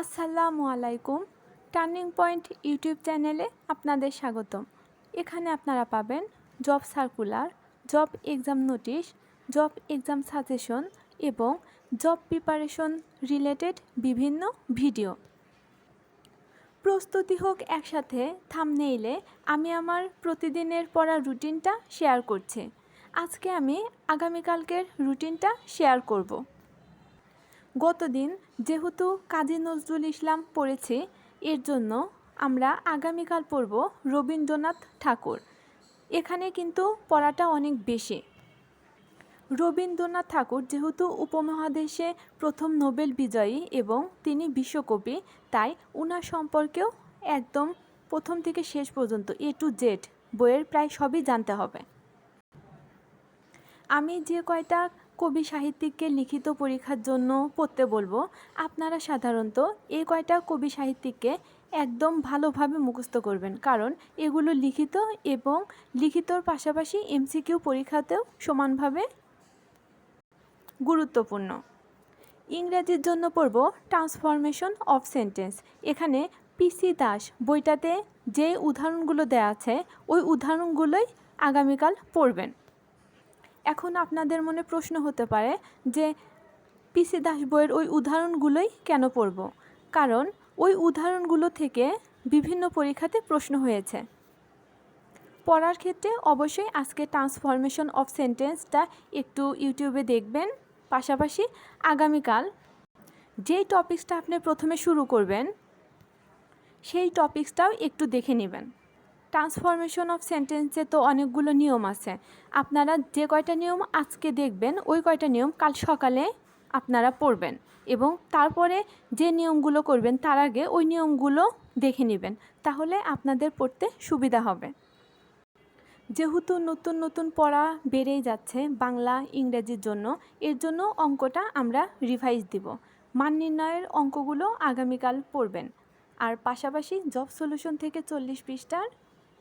আসসালামু আলাইকুম turning point YouTube চ্যানেলে আপনাদের স্বাগতম। এখানে আপনারা পাবেন job circular, job exam notice, job exam suggestion এবং জব প্রিপারেশন রিলেটেড বিভিন্ন ভিডিও। প্রস্তুতি হোক একসাথে থামনেইলে আমি আমার প্রতিদিনের পড়ার রুটিনটা শেয়ার করছি। আজকে আমি আগামীকালকের রুটিনটা শেয়ার করব। গতদিন যেহেতু কাজী নজরুল ইসলাম পড়েছি, এর জন্য আমরা আগামীকাল পড়ব রবীন্দ্রনাথ ঠাকুর। এখানে কিন্তু পড়াটা অনেক বেশি। রবীন্দ্রনাথ ঠাকুর যেহেতু উপমহাদেশে প্রথম নোবেল বিজয়ী এবং তিনি বিশ্বকবি, তাই উনার সম্পর্কেও একদম প্রথম থেকে শেষ পর্যন্ত, এ টু জেড, বইয়ের প্রায় সবই জানতে হবে। আমি যে কয়টা কবি সাহিত্যিককে লিখিত পরীক্ষার জন্য পড়তে বলব। আপনারা সাধারণত এই কয়টা কবি সাহিত্যিককে একদম ভালোভাবে মুখস্থ করবেন। কারণ এগুলো লিখিত এবং লিখিতর পাশাপাশি এমসিকিউ পরীক্ষাতেও সমানভাবে গুরুত্বপূর্ণ। ইংরেজির জন্য পড়ব ট্রান্সফরমেশন অফ সেন্টেন্স। এখানে পিসি দাস বইটাতে যে উদাহরণগুলো দেওয়া আছে, ওই উদাহরণগুলোই আগামীকাল পড়বেন। এখন আপনাদের মনে প্রশ্ন হতে পারে যে পিসি দাস বইয়ের ওই উদাহরণগুলোই কেন পড়ব? কারণ ওই উদাহরণগুলো থেকে বিভিন্ন পরীক্ষাতে প্রশ্ন হয়েছে। পড়ার ক্ষেত্রে অবশ্যই আজকে ট্রান্সফরমেশন অফ সেন্টেন্সটা একটু ইউটিউবে দেখবেন। পাশাপাশি আগামীকাল যেই টপিক্সটা আপনি প্রথমে শুরু করবেন, সেই টপিক্সটাও একটু দেখে নেবেন। ট্রান্সফরমেশন অফ সেন্টেন্সে তো অনেকগুলো নিয়ম আছে। আপনারা যে কয়টা নিয়ম আজকে দেখবেন, ওই কয়টা নিয়ম কাল সকালে আপনারা পড়বেন এবং তারপরে যে নিয়মগুলো করবেন, তার আগে ওই নিয়মগুলো দেখে নেবেন। তাহলে আপনাদের পড়তে সুবিধা হবে। যেহেতু নতুন নতুন পড়া বেড়েই যাচ্ছে বাংলা, ইংরেজির জন্য, এর জন্য অঙ্কটা আমরা রিভাইজ দিব। মান নির্ণয়ের অঙ্কগুলো আগামীকাল পড়বেন। আর পাশাপাশি জব সলিউশন থেকে চল্লিশ পৃষ্ঠার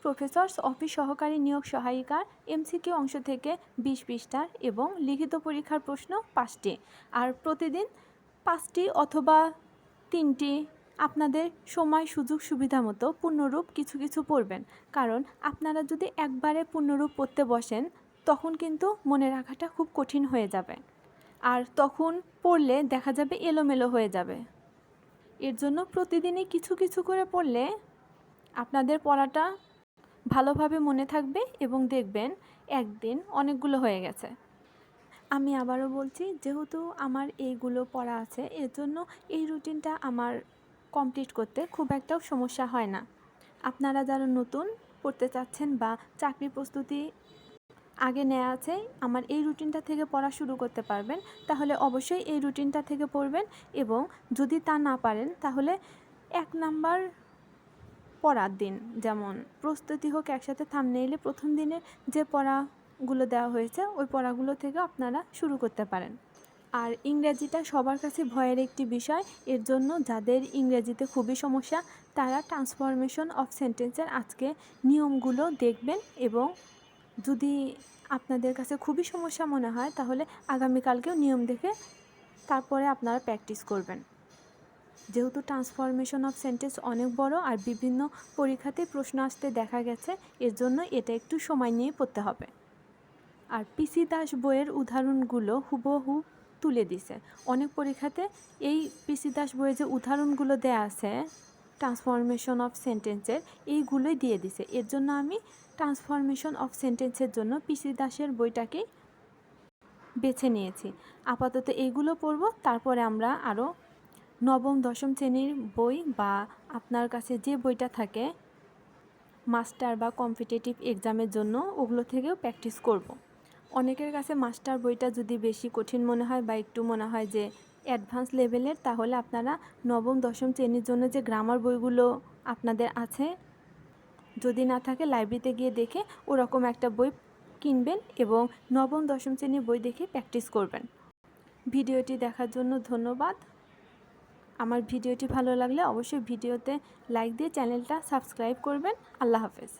প্রফেসর্স অফিস সহকারী নিয়োগ সহায়িকার এমসিকিউ অংশ থেকে বিশ পৃষ্ঠার এবং লিখিত পরীক্ষার প্রশ্ন পাঁচটি। আর প্রতিদিন পাঁচটি অথবা তিনটি আপনাদের সময়, সুযোগ, সুবিধা মতো পূর্ণরূপ কিছু কিছু পড়বেন। কারণ আপনারা যদি একবারে পূর্ণরূপ পড়তে বসেন, তখন কিন্তু মনে রাখাটা খুব কঠিন হয়ে যাবে। আর তখন পড়লে দেখা যাবে এলোমেলো হয়ে যাবে। এর জন্য প্রতিদিনই কিছু কিছু করে পড়লে আপনাদের পড়াটা ভালোভাবে মনে থাকবে এবং দেখবেন একদিন অনেকগুলো হয়ে গেছে। আমি আবারও বলছি, যেহেতু আমার এইগুলো পড়া আছে এর জন্য এই রুটিনটা আমার কমপ্লিট করতে খুব একটাও সমস্যা হয় না। আপনারা যারা নতুন পড়তে চাচ্ছেন বা চাকরি প্রস্তুতি আগে নেওয়া আছে, আমার এই রুটিনটা থেকে পড়া শুরু করতে পারবেন। তাহলে অবশ্যই এই রুটিনটা থেকে পড়বেন এবং যদি তা না পারেন, তাহলে এক নাম্বার পড়ার দিন। যেমন, প্রস্তুতি হোক, একসাথে থামনেইলে প্রথম দিনে যে পড়াগুলো দেওয়া হয়েছে, ওই পড়াগুলো থেকে আপনারা শুরু করতে পারেন। আর ইংরেজিটা সবার কাছে ভয়ের একটি বিষয়। এর জন্য যাদের ইংরেজিতে খুবই সমস্যা, তারা ট্রান্সফরমেশন অফ সেন্টেন্সের আজকে নিয়মগুলো দেখবেন এবং যদি আপনাদের কাছে খুবই সমস্যা মনে হয়, তাহলে আগামীকালকেও নিয়ম দেখে তারপরে আপনারা প্র্যাকটিস করবেন। যেহেতু ট্রান্সফরমেশন অফ সেন্টেন্স অনেক বড় আর বিভিন্ন পরীক্ষাতে প্রশ্ন আসতে দেখা গেছে, এর জন্য এটা একটু সময় নিয়ে পড়তে হবে। আর পিসি দাস বইয়ের উদাহরণগুলো হুবহু তুলে দিছে। অনেক পরীক্ষাতে এই পিসি দাস বইয়ে যে উদাহরণগুলো দেয়া আছে ট্রান্সফরমেশন অফ সেন্টেন্সের এইগুলোই দিয়ে দিছে। এর জন্য আমি ট্রান্সফরমেশন অফ সেন্টেন্সের জন্য পিসি দাসের বইটাকেই বেছে নিয়েছি। আপাতত এইগুলো পড়ব, তারপরে আমরা আরও নবম, দশম শ্রেণির বই বা আপনার কাছে যে বইটা থাকে, মাস্টার বা কম্পিটিটিভ এক্সামের জন্য ওগুলো থেকেও প্র্যাকটিস করব। অনেকের কাছে মাস্টার বইটা যদি বেশি কঠিন মনে হয় বা একটু মনে হয় যে অ্যাডভান্স লেভেলের, তাহলে আপনারা নবম, দশম শ্রেণির জন্য যে গ্রামার বইগুলো আপনাদের আছে, যদি না থাকে লাইব্রেরিতে গিয়ে দেখে ওরকম একটা বই কিনবেন এবং নবম, দশম শ্রেণির বই দেখে প্র্যাকটিস করবেন ভিডিওটি দেখার জন্য ধন্যবাদ আমার ভিডিওটি ভালো লাগলে অবশ্যই ভিডিওতে লাইক দিয়ে চ্যানেলটা সাবস্ক্রাইব করবেন। আল্লাহ হাফেজ।